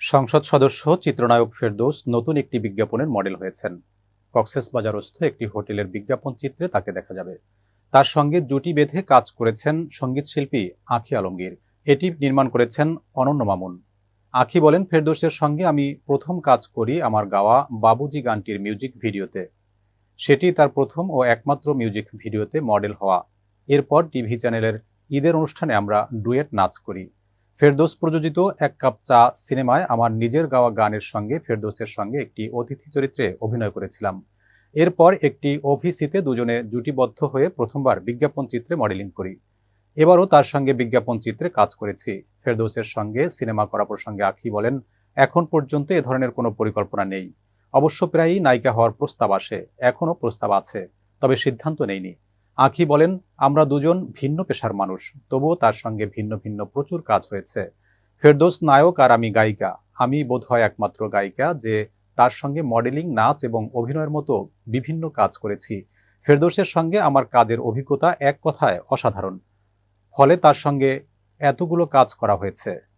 সংসদ সদস্য চিত্রনায়ক ফেরদৌস নতুন একটি বিজ্ঞাপনের মডেল হয়েছেন। কক্সেস বাজারস্থ একটি হোটেলের বিজ্ঞাপন চিত্রে তাকে দেখা যাবে। তার সঙ্গে জুটি বেঁধে কাজ করেছেন সঙ্গীতশিল্পী আখি আলমগীর। এটি নির্মাণ করেছেন অনন্য মামুন। আখি বলেন, ফেরদৌসের সঙ্গে আমি প্রথম কাজ করি আমার গাওয়া বাবুজি গানটির মিউজিক ভিডিওতে। সেটি তার প্রথম ও একমাত্র মিউজিক ভিডিওতে মডেল হওয়া। এরপর টিভি চ্যানেলের ঈদের অনুষ্ঠানে আমরা ডুয়েট নাচ করি। ফেরদৌস প্রযোজিত এক কাপ চা সিনেমায় আমার নিজের গাওয়া গানের সঙ্গে ফেরদৌসের সঙ্গে একটি অতিথি চরিত্রে অভিনয় করেছিলাম। এরপর একটি অফিসিতে দুজনে জুটিবদ্ধ হয়ে প্রথমবার বিজ্ঞাপন চিত্রে মডেলিং করি। এবারও তার সঙ্গে বিজ্ঞাপন চিত্রে কাজ করেছি। ফেরদৌসের সঙ্গে সিনেমা করা প্রসঙ্গে আখি বলেন, এখন পর্যন্ত এ ধরনের কোনো পরিকল্পনা নেই। অবশ্য প্রায়ই নায়িকা হওয়ার প্রস্তাব আসে, এখনও প্রস্তাব আছে, তবে সিদ্ধান্ত নেইনি। আখি বলেন, আমরা দুজন ভিন্ন পেশার মানুষ, তবুও তার সঙ্গে ভিন্ন ভিন্ন প্রচুর কাজ হয়েছে। ফেরদৌস নায়ক আর আমি গায়িকা। আমি বোধহয় একমাত্র গায়িকা যে তার সঙ্গে মডেলিং, নাচ এবং অভিনয়ের মতো বিভিন্ন কাজ করেছি। ফেরদৌসের সঙ্গে আমার কাজের অভিজ্ঞতা এক কথায় অসাধারণ। ফলে তার সঙ্গে এতগুলো কাজ করা হয়েছে।